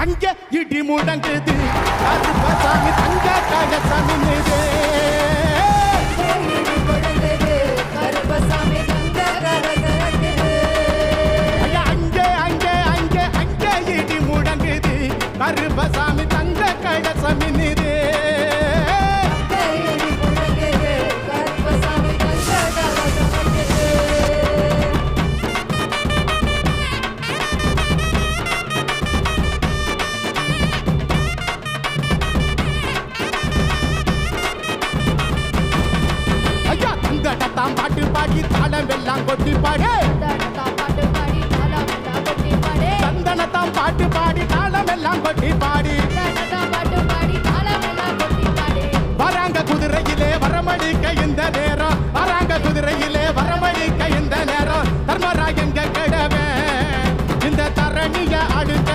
அங்கே இடி முடங்குது. அது பசாமி தங்க கழசாமி மீது கருபசாமி தங்க கடசமி நிதி தடத்தாம் பாட்டு பாடி தாளம் எல்லாம் கொட்டி பாடு சந்தனத்தாம் பாட்டு பாடி தாளம் எல்லாம் கொட்டி பாடி வராங்க குதிரையிலே வரமடிக்க இந்த நேரம். வராங்க குதிரையிலே வரமடிக்க இந்த நேரம். தர்மராயங்க கிடவே இந்த தரணிய அடுத்த